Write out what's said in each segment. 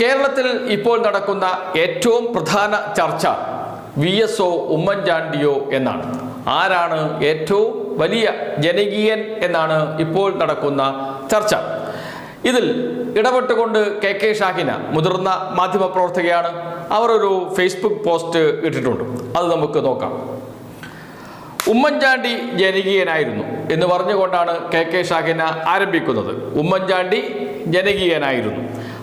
കേരളത്തിൽ ഇപ്പോൾ നടക്കുന്ന ഏറ്റവും പ്രധാന ചർച്ച വി എസ് ഒ ഉമ്മൻചാണ്ടിയോ എന്നാണ്. ആരാണ് ഏറ്റവും വലിയ ജനകീയൻ എന്നാണ് ഇപ്പോൾ നടക്കുന്ന ചർച്ച. ഇതിൽ ഇടപെട്ടുകൊണ്ട് കെ കെ ഷാഹിന മുതിർന്ന മാധ്യമപ്രവർത്തകയാണ് അവർ ഒരു ഫേസ്ബുക്ക് പോസ്റ്റ് ഇട്ടിട്ടുണ്ട്. അത് നമുക്ക് നോക്കാം. ഉമ്മൻചാണ്ടി ജനകീയനായിരുന്നു എന്ന് പറഞ്ഞുകൊണ്ടാണ് കെ കെ ഷാഹിന ആരംഭിക്കുന്നത്. ഉമ്മൻചാണ്ടി ജനകീയനായിരുന്നു.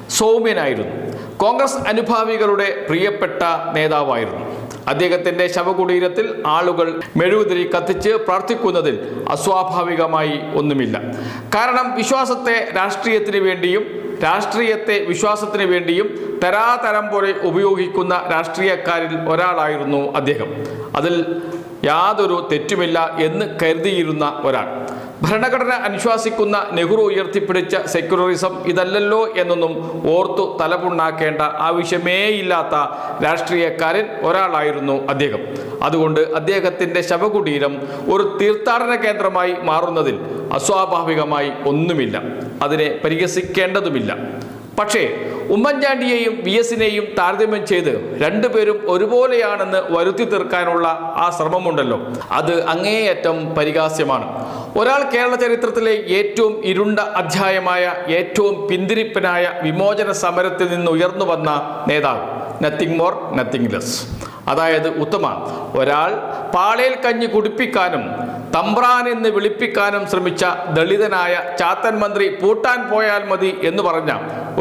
സൗമ്യനായിരുന്നു. കോൺഗ്രസ് അനുഭാവികളുടെ പ്രിയപ്പെട്ട നേതാവായിരുന്നു. അദ്ദേഹത്തിന്റെ ശവകുടീരത്തിൽ ആളുകൾ മെഴുകുതിരി കത്തിച്ച് പ്രാർത്ഥിക്കുന്നതിൽ അസ്വാഭാവികമായി ഒന്നുമില്ല. കാരണം വിശ്വാസത്തെ രാഷ്ട്രീയത്തിന് വേണ്ടിയും രാഷ്ട്രീയത്തെ വിശ്വാസത്തിന് വേണ്ടിയും തരാതരം പോലെ ഉപയോഗിക്കുന്ന രാഷ്ട്രീയക്കാരിൽ ഒരാളായിരുന്നു അദ്ദേഹം. അതിൽ യാതൊരു തെറ്റുമില്ല എന്ന് കരുതിയിരുന്ന ഒരാൾ. ഭരണഘടന അനുശാസിക്കുന്ന നെഹ്റു ഉയർത്തിപ്പിടിച്ച സെക്യുലറിസം ഇതല്ലല്ലോ എന്നൊന്നും ഓർത്തു തലപുണ്ണാക്കേണ്ട ആവശ്യമേയില്ലാത്ത രാഷ്ട്രീയക്കാരൻ ഒരാളായിരുന്നു അദ്ദേഹം. അതുകൊണ്ട് അദ്ദേഹത്തിന്റെ ശവകുടീരം ഒരു തീർത്ഥാടന കേന്ദ്രമായി മാറുന്നതിൽ അസ്വാഭാവികമായി ഒന്നുമില്ല. അതിനെ പരിഹസിക്കേണ്ടതുമില്ല. പക്ഷേ ഉമ്മൻചാണ്ടിയെയും വി എസിനെയും താരതമ്യം ചെയ്ത് രണ്ടുപേരും ഒരുപോലെയാണെന്ന് വരുത്തി തീർക്കാനുള്ള ആ ശ്രമമുണ്ടല്ലോ. അത് അങ്ങേയറ്റം പരിഹാസ്യമാണ്. ഒരാൾ കേരള ചരിത്രത്തിലെ ഏറ്റവും ഇരുണ്ട അധ്യായമായ ഏറ്റവും പിന്തിരിപ്പനായ വിമോചന സമരത്തിൽ നിന്ന് ഉയർന്നു വന്ന നേതാവ്. നത്തിങ് മോർ നത്തിങ് ലെസ് അതായത് ഉത്തമ ഒരാൾ പാളയിൽ കഞ്ഞി കുടിപ്പിക്കാനും തമ്പ്രാൻ എന്ന് വിളിപ്പിക്കാനും ശ്രമിച്ച ദളിതനായ ചാത്തൻ മന്ത്രി പൂട്ടാൻ പോയാൽ മതി എന്ന് പറഞ്ഞ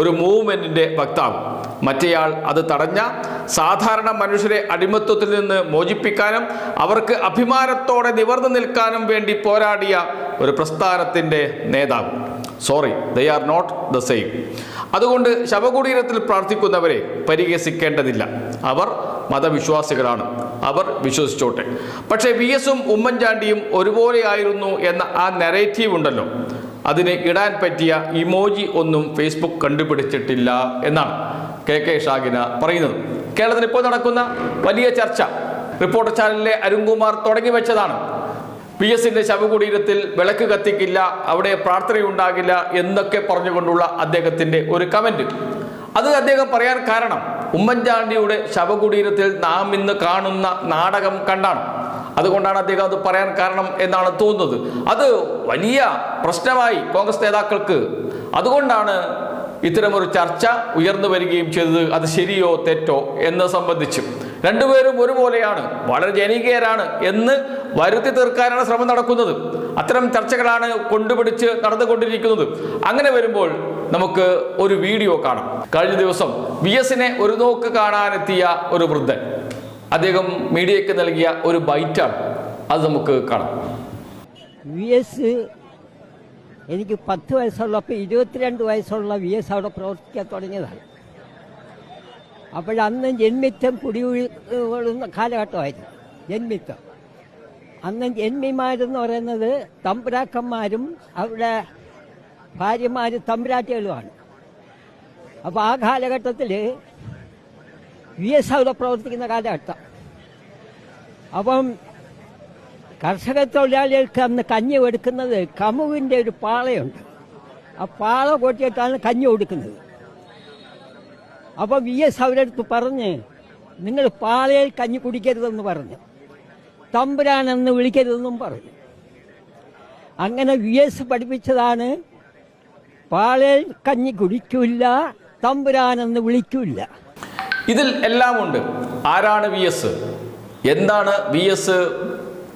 ഒരു മൂവ്മെന്റിന്റെ വക്താവ്. മറ്റേയാൾ അത് തടഞ്ഞ സാധാരണ മനുഷ്യരെ അടിമത്വത്തിൽ നിന്ന് മോചിപ്പിക്കാനും അവർക്ക് അഭിമാനത്തോടെ നിവർന്നു നിൽക്കാനും വേണ്ടി പോരാടിയ ഒരു പ്രസ്ഥാനത്തിന്റെ നേതാവ്. Sorry they are not the same അതുകൊണ്ട് ശവകുടീരത്തിൽ പ്രാർത്ഥിക്കുന്നവരെ പരിഹസിക്കേണ്ടതില്ല. അവർ മതവിശ്വാസികളാണ്. അവർ വിശ്വസിച്ചോട്ടെ. പക്ഷേ വി എസും ഉമ്മൻചാണ്ടിയും ഒരുപോലെയായിരുന്നു എന്ന ആ നെറേറ്റീവ് ഉണ്ടല്ലോ. അതിന് ഇടാൻ പറ്റിയ ഇമോജി ഒന്നും ഫേസ്ബുക്ക് കണ്ടുപിടിച്ചിട്ടില്ല എന്നാണ്. കെ കെ ഷാഗിന പറയുന്നത്. കേരളത്തിൽ ഇപ്പോൾ നടക്കുന്ന വലിയ ചർച്ച. റിപ്പോർട്ടർ ചാനലിലെ അരുൺകുമാർ തുടങ്ങി വെച്ചതാണ്. പി എസിന്റെ ശവകുടീരത്തിൽ വിളക്ക് കത്തിക്കില്ല അവിടെ പ്രാർത്ഥനയുണ്ടാകില്ല എന്നൊക്കെ പറഞ്ഞുകൊണ്ടുള്ള അദ്ദേഹത്തിന്റെ ഒരു കമന്റ് അത് അദ്ദേഹം പറയാൻ കാരണം ഉമ്മൻചാണ്ടിയുടെ ശവകുടീരത്തിൽ നാം ഇന്ന് കാണുന്ന നാടകം കണ്ടാണ്. അതുകൊണ്ടാണ് അദ്ദേഹം അത് പറയാൻ കാരണം എന്നാണ് തോന്നുന്നത്. അത് വലിയ പ്രശ്നമായി കോൺഗ്രസ് നേതാക്കൾക്ക്. അതുകൊണ്ടാണ് ഇത്തരമൊരു ചർച്ച ഉയർന്നു വരികയും ചെയ്തത് അത് ശരിയോ തെറ്റോ എന്ന് സംബന്ധിച്ച്. രണ്ടുപേരും ഒരുപോലെയാണ്. വളരെ ജനകീയരാണ് എന്ന് വരുത്തി തീർക്കാനാണ് ശ്രമം നടക്കുന്നത്. അത്തരം ചർച്ചകളാണ് കൊണ്ടുപിടിച്ച് നടന്നുകൊണ്ടിരിക്കുന്നത്. അങ്ങനെ വരുമ്പോൾ നമുക്ക് ഒരു വീഡിയോ കാണാം. കഴിഞ്ഞ ദിവസം വി എസിനെ ഒരു നോക്ക് കാണാനെത്തിയ ഒരു വൃദ്ധൻ. അദ്ദേഹം മീഡിയയ്ക്ക് നൽകിയ ഒരു ബൈറ്റാണ്. അത് നമുക്ക് കാണാം. എനിക്ക് പത്ത് വയസ്സുള്ളപ്പോൾ ഇരുപത്തിരണ്ട് വയസ്സുള്ള വി എസ് അവിടെ പ്രവർത്തിക്കാൻ തുടങ്ങിയതാണ്. അപ്പോഴന്ന് ജന്മിത്തം കുടിയൊഴുന്ന കാലഘട്ടമായിരുന്നു. ജന്മിത്തം. അന്ന് ജന്മിമാരെന്ന് പറയുന്നത് തമ്പുരാക്കന്മാരും അവിടെ ഭാര്യമാർ തമ്പുരാട്ടികളുമാണ്. അപ്പോൾ ആ കാലഘട്ടത്തിൽ വി എസ് അവിടെ പ്രവർത്തിക്കുന്ന കാലഘട്ടം. അപ്പം കർഷക തൊഴിലാളികൾക്ക് അന്ന് കഞ്ഞി കൊടുക്കുന്നത് കമുവിന്റെ ഒരു പാളയുണ്ട്. ആ പാള കൊട്ടിയിട്ടാണ് കഞ്ഞി കൊടുക്കുന്നത്. അപ്പോൾ വി എസ് അവരടുത്ത് പറഞ്ഞ് നിങ്ങൾ പാളയിൽ കഞ്ഞി കുടിക്കരുതെന്ന് പറഞ്ഞു. തമ്പുരാനെന്ന് വിളിക്കരുതെന്നും പറഞ്ഞു. അങ്ങനെ വി എസ് പഠിപ്പിച്ചതാണ് പാളയിൽ കഞ്ഞി കുടിക്കില്ല തമ്പുരാനെന്ന് വിളിക്കില്ല. ഇതിൽ എല്ലാമുണ്ട്. ആരാണ് വി എസ്? എന്താണ് വി എസ്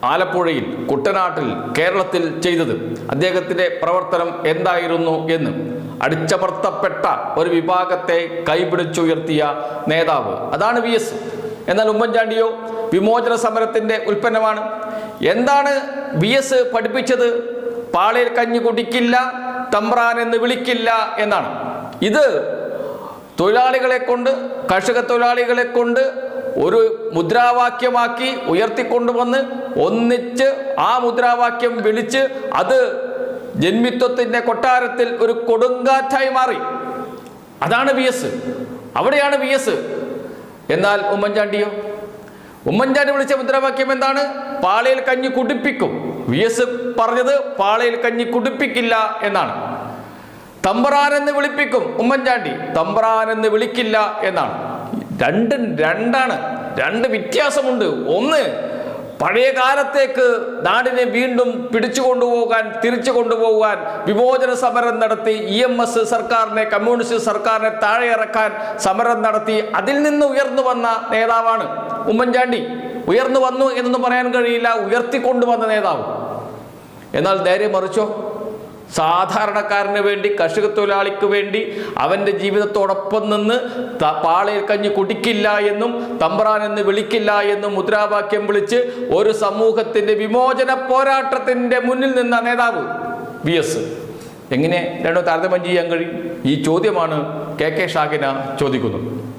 ആലപ്പുഴയിൽ കുട്ടനാട്ടിൽ കേരളത്തിൽ ചെയ്തത്. അദ്ദേഹത്തിന്റെ പ്രവർത്തനം എന്തായിരുന്നു എന്ന് അടിച്ചമർത്തപ്പെട്ട ഒരു വിഭാഗത്തെ കൈപിടിച്ചുയർത്തിയ നേതാവ്. അതാണ് വി എസ്. എന്നാൽ ഉമ്മൻചാണ്ടിയോ വിമോചന സമരത്തിന്റെ ഉൽപ്പന്നമാണ്. എന്താണ് വി എസ് പഠിപ്പിച്ചത്? പാളയിൽ കഞ്ഞി കുടിക്കില്ല തമ്പ്രാൻ എന്ന് വിളിക്കില്ല എന്നാണ്. ഇത് തൊഴിലാളികളെ കൊണ്ട് കർഷക തൊഴിലാളികളെ കൊണ്ട് ഒരു മുദ്രാവാക്യമാക്കി ഉയർത്തിക്കൊണ്ടുവന്ന് ഒന്നിച്ച് ആ മുദ്രാവാക്യം വിളിച്ച് അത് ജന്മിത്വത്തിന്റെ കൊട്ടാരത്തിൽ ഒരു കൊടുങ്കാറ്റായി മാറി. അതാണ് വി എസ്. അവിടെയാണ് വി എസ്. എന്നാൽ ഉമ്മൻചാണ്ടിയോ? ഉമ്മൻചാണ്ടി വിളിച്ച മുദ്രാവാക്യം എന്താണ്? പാളയിൽ കഞ്ഞി കുടിപ്പിക്കും. വി എസ് പറഞ്ഞത് പാളയിൽ കഞ്ഞി കുടിപ്പിക്കില്ല എന്നാണ്. തമ്പ്രാൻ എന്ന് വിളിപ്പിക്കും ഉമ്മൻചാണ്ടി. തമ്പ്രാൻ എന്ന് വിളിക്കില്ല എന്നാണ്. രണ്ടും രണ്ടാണ്. രണ്ട് വ്യത്യാസമുണ്ട്. ഒന്ന് പഴയ കാലത്തേക്ക് നാടിനെ വീണ്ടും പിടിച്ചു കൊണ്ടുപോകാൻ തിരിച്ചു കൊണ്ടുപോകാൻ വിമോചന സമരം നടത്തി ഇ എം എസ് സർക്കാരിനെ കമ്മ്യൂണിസ്റ്റ് സർക്കാരിനെ താഴെ ഇറക്കാൻ സമരം നടത്തി അതിൽ നിന്ന് ഉയർന്നു വന്ന നേതാവാണ് ഉമ്മൻചാണ്ടി. ഉയർന്നു വന്നു എന്നൊന്നും പറയാൻ കഴിയില്ല. ഉയർത്തിക്കൊണ്ടുവന്ന നേതാവ്. എന്നാൽ നേരെ മറിച്ചോ? സാധാരണക്കാരന് വേണ്ടി കർഷക തൊഴിലാളിക്ക് വേണ്ടി അവന്റെ ജീവിതത്തോടൊപ്പം നിന്ന് പാളയിൽ കഞ്ഞി കുടിക്കില്ല എന്നും തമ്പ്രാൻ എന്ന് വിളിക്കില്ല എന്നും മുദ്രാവാക്യം വിളിച്ച് ഒരു സമൂഹത്തിന്റെ വിമോചന പോരാട്ടത്തിന്റെ മുന്നിൽ നിന്ന നേതാവ് വി എസ്. എങ്ങനെ? രണ്ടോ താരതമ്യം ചെയ്യാൻ കഴിയും ഈ ചോദ്യമാണ് കെ കെ ഷാഖിന ചോദിക്കുന്നത്.